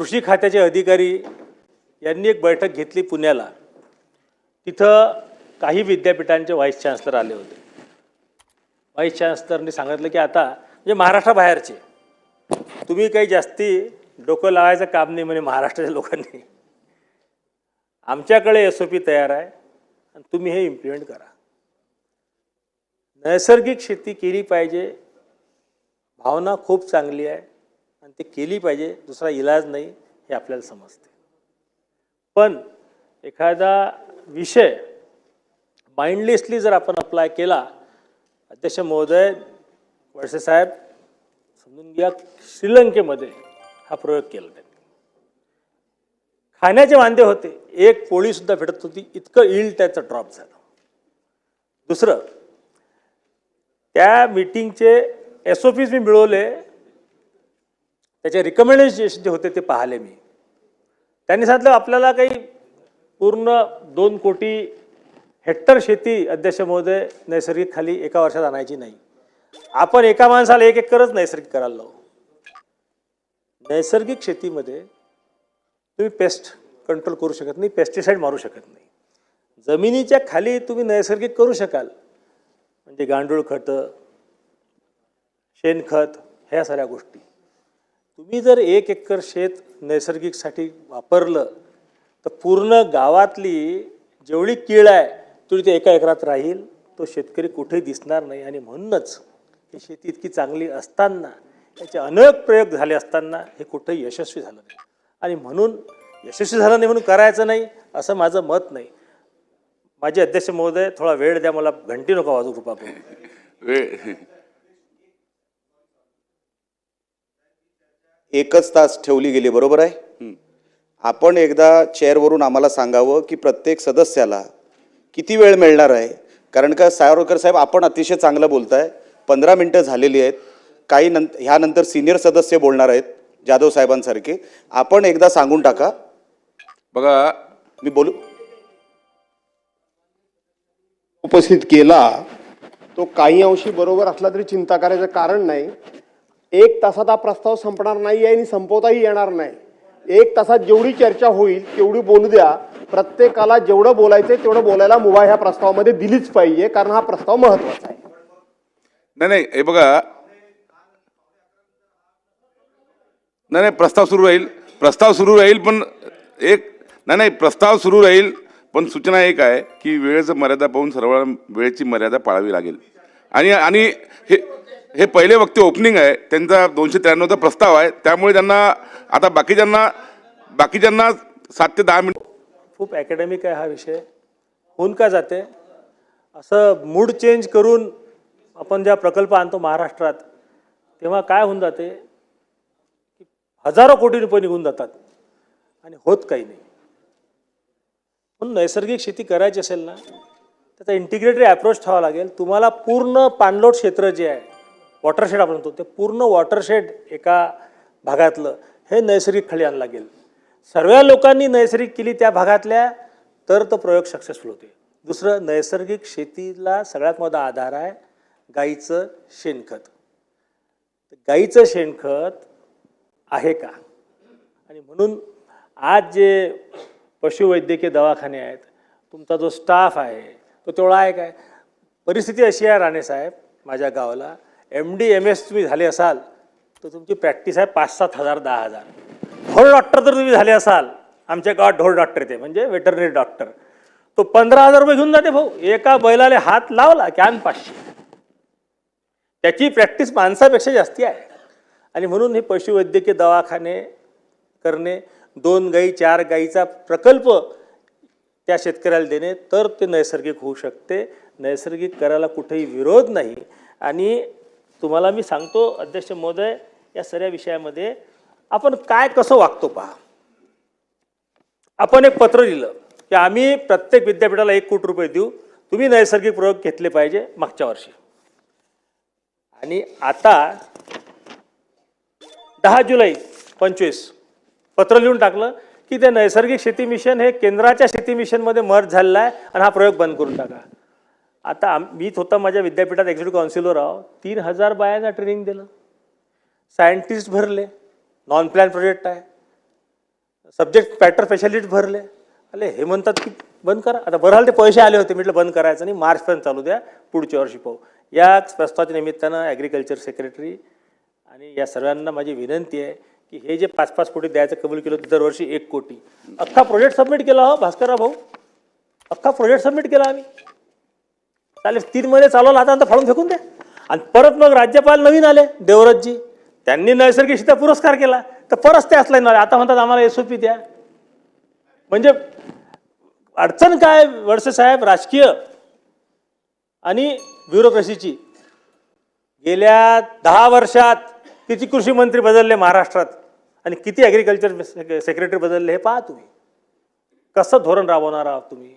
कृषी खात्याचे अधिकारी यांनी एक बैठक घेतली पुण्याला. तिथं काही विद्यापीठांचे व्हाईस चान्सलर आले होते. व्हाईस चान्सलरने सांगितलं की आता म्हणजे महाराष्ट्राबाहेरचे तुम्ही काही जास्ती डोकं लावायचं काम नाही म्हणे महाराष्ट्राच्या लोकांनी. आमच्याकडे एस ओ पी तयार आहे आणि तुम्ही हे इम्प्लिमेंट करा. नैसर्गिक शेती केली पाहिजे. भावना खूप चांगली आहे. आणि ते केली पाहिजे दुसरा इलाज नाही हे आपल्याला समजते. पण एखादा विषय माइंडलेसली जर आपण अप्लाय केला अध्यक्ष महोदय वळसे साहेब समजून घ्या श्रीलंकेमध्ये हा प्रयोग केला त्यांनी. खाण्याचे वांदे होते. एक पोळीसुद्धा भेटत होती. इतकं इल त्याचं ड्रॉप झालं. दुसरं त्या मीटिंगचे एस ओ पीज मी मिळवले. त्याचे रिकमेंडेशन जे होते ते पाहिले मी. त्यांनी सांगितलं आपल्याला काही पूर्ण दोन कोटी हेक्टर शेती अध्यक्ष महोदय नैसर्गिक खाली एका वर्षात आणायची नाही. आपण एका माणसाला एक एकरच नैसर्गिक करायला लावू. नैसर्गिक शेतीमध्ये तुम्ही पेस्ट कंट्रोल करू शकत नाही पेस्टिसाईड मारू शकत नाही. जमिनीच्या खाली तुम्ही नैसर्गिक करू शकाल. म्हणजे गांडूळ खतं शेणखत ह्या साऱ्या गोष्टी. तुम्ही जर एक एकर शेत नैसर्गिकसाठी वापरलं तर पूर्ण गावातली जेवढी कीळ आहे तेवढी ते एका एकरात राहील. तो शेतकरी कुठेही दिसणार नाही. आणि म्हणूनच ही शेती इतकी चांगली असताना याचे अनेक प्रयोग झाले असताना हे कुठेही यशस्वी झालं नाही. आणि म्हणून यशस्वी झालं नाही म्हणून करायचं नाही असं माझं मत नाही. माझे अध्यक्ष महोदय थोडा वेळ द्या मला घंटी नका वाजू कृपा करून. वेळ. एकच तास ठेवली गेली बरोबर आहे? आपण एकदा चेअरवरून आम्हाला सांगावं की प्रत्येक सदस्याला किती वेळ मिळणार आहे? कारण का सावरकर साहेब आपण अतिशय चांगलं बोलताय. पंधरा मिनटं झालेली आहेत. काही नंतर ह्यानंतर सिनियर सदस्य बोलणार आहेत जाधव साहेबांसारखे. आपण एकदा सांगून टाका. बघा मी बोलू? उपस्थित केला तो काही अंशी बरोबर असला तरी चिंता करायचं कारण नाही. एक तासात हा प्रस्ताव संपणार नाही आहे आणि संपवताही येणार नाही. एक तासात जेवढी चर्चा होईल तेवढी बोलू द्या. प्रत्येकाला जेवढं बोलायचंय तेवढं बोलायला मुभा ह्या प्रस्तावामध्ये दिलीच पाहिजे कारण हा प्रस्ताव महत्त्वाचा आहे. नाही नाही हे बघा. नाही नाही प्रस्ताव सुरू राहील. प्रस्ताव सुरू राहील पण एक नाही नाही प्रस्ताव सुरू राहील पण सूचना एक आहे की वेळेचं मर्यादा पाहून सर्व वेळेची मर्यादा पाळावी लागेल. आणि आणि हे हे पहिले वक्ते ओपनिंग आहे. त्यांचा दोनशे त्र्याण्णवचा प्रस्ताव आहे. त्यामुळे त्यांना आता बाकीच्यांना बाकीच्यांना सात ते दहा मिनिट खूप अकॅडमिक आहे हा विषय. होऊन का जाते? असं मूड चेंज करून आपण ज्या प्रकल्प आणतो महाराष्ट्रात तेव्हा काय होऊन जाते? की हजारो कोटी रुपये निघून जातात. आणि होत काही नाही. म्हणून नैसर्गिक शेती करायची असेल ना त्याचा इंटिग्रेटेड अप्रोच ठेवावा लागेल. तुम्हाला पूर्ण पाणलोट क्षेत्र जे आहे वॉटरशेड आपण म्हणतो ते पूर्ण वॉटरशेड एका भागातलं हे नैसर्गिक खळी आणला लागेल सर्व लोकांनी नैसर्गिक केली त्या भागातल्या तर तो प्रयोग सक्सेसफुल होते दुसरं नैसर्गिक शेतीला सगळ्यात मोठा आधार आहे गाईचं शेणखत. गाईचं शेणखत आहे का? आणि म्हणून आज जे पशुवैद्यकीय दवाखाने आहेत तुमचा जो स्टाफ आहे तो तेवढा आहे काय? परिस्थिती अशी आहे राणेसाहेब माझ्या गावाला एम डी एम एस तुम्ही झाले असाल तर तुमची प्रॅक्टिस आहे पाच सात हजार दहा हजार. ढोल डॉक्टर जर तुम्ही झाले असाल. आमच्या गावात ढोर डॉक्टर ते म्हणजे वेटरनरी डॉक्टर तो पंधरा हजार रुपये घेऊन जाते भाऊ. एका बैलाला हात लावला की आण पाचशे. त्याची प्रॅक्टिस माणसापेक्षा जास्ती आहे. आणि म्हणून हे पशुवैद्यकीय दवाखाने करणे दोन गाई चार गाईचा प्रकल्प त्या शेतकऱ्याला देणे तर ते नैसर्गिक होऊ शकते. नैसर्गिक करायला कुठेही विरोध नाही. आणि तुम्हाला मी सांगतो अध्यक्ष महोदय या सगळ्या विषयामध्ये आपण काय कसं वागतो पहा. आपण एक पत्र लिहिलं की आम्ही प्रत्येक विद्यापीठाला एक कोटी रुपये देऊ. तुम्ही नैसर्गिक प्रयोग घेतले पाहिजे मागच्या वर्षी. आणि आता दहा जुलै पंचवीस पत्र लिहून टाकलं की ते नैसर्गिक शेती मिशन हे केंद्राच्या शेती मिशनमध्ये मर्ज झालेलं आहे आणि हा प्रयोग बंद करून टाका. आता आम मीच होता माझ्या विद्यापीठात एक्झिक्युटिव्ह काउन्सिलर आहो. तीन हजार बायांना ट्रेनिंग दिलं. सायंटिस्ट भरले. नॉन प्लॅन प्रोजेक्ट आहे. सब्जेक्ट पॅटर स्पेशालिस्ट भरले. अरे हे म्हणतात की बंद करा. आता बरं ते पैसे आले होते. म्हटलं बंद करायचं नाही. मार्चपर्यंत चालू द्या. पुढच्या वर्षी पाहू. या प्रस्तावाच्या निमित्तानं ॲग्रिकल्चर सेक्रेटरी आणि या सर्वांना माझी विनंती आहे की हे जे पाच पाच कोटी द्यायचं कबूल केलं होतं दरवर्षी एक कोटी. अख्खा प्रोजेक्ट सबमिट केला हो भास्करराव भाऊ. अख्खा प्रोजेक्ट सबमिट केला आम्ही. चालेल तीन महिने चालवला आता आता फाडून फेकून द्या आणि परत मग राज्यपाल नवीन आले देवराजजी त्यांनी नैसर्गिक शिता पुरस्कार केला. तर परत ते असला नाही आता म्हणतात आम्हाला एस ओ पी द्या. म्हणजे अडचण काय वडसे साहेब? राजकीय. आणि ब्युरोक्रेसीची. गेल्या दहा वर्षात किती कृषी मंत्री बदलले महाराष्ट्रात? आणि किती ॲग्रिकल्चर सेक्रेटरी बदलले हे पहा तुम्ही. कसं धोरण राबवणार आहात तुम्ही?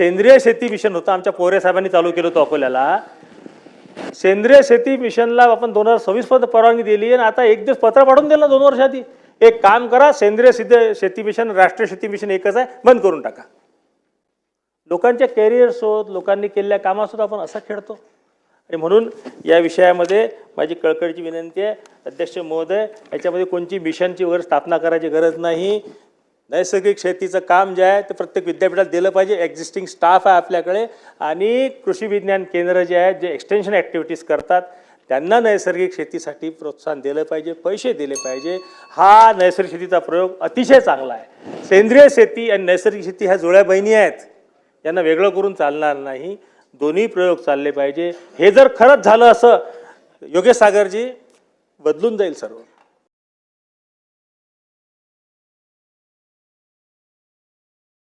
सेंद्रिय शेती मिशन होतं. आमच्या पोरे साहेबांनी चालू केलं होतं अकोल्याला. सेंद्रिय शेती मिशनला आपण दोन हजार सव्वीस पर्यंत परवानगी दिली आणि आता एक दिवस पत्र पाठवून दिलं दोन वर्षाआधी एक काम करा सेंद्रिय सिद्ध शेती मिशन राष्ट्रीय शेती मिशन एकच आहे बंद करून टाका. लोकांच्या कॅरियर्सोत लोकांनी केलेल्या कामासोबत आपण असा खेळतो. आणि म्हणून या विषयामध्ये माझी कळकळीची विनंती आहे. अध्यक्ष महोदय याच्यामध्ये कोणची मिशनची वगैरे स्थापना करायची गरज नाही. नैसर्गिक शेतीचं काम जे आहे ते प्रत्येक विद्यापीठात दिलं पाहिजे. एक्झिस्टिंग स्टाफ आहे आपल्याकडे आणि कृषी विज्ञान केंद्र जे आहेत जे एक्सटेन्शन ॲक्टिव्हिटीज करतात त्यांना नैसर्गिक शेतीसाठी प्रोत्साहन दिलं पाहिजे पैसे दिले पाहिजे. हा नैसर्गिक शेतीचा प्रयोग अतिशय चांगला आहे. सेंद्रिय शेती आणि नैसर्गिक शेती ह्या जुळ्या बहिणी आहेत. यांना वेगळं करून चालणार नाही. दोन्ही प्रयोग चालले पाहिजे. हे जर खरंच झालं असं योगेश सागरजी बदलून जाईल सर्व.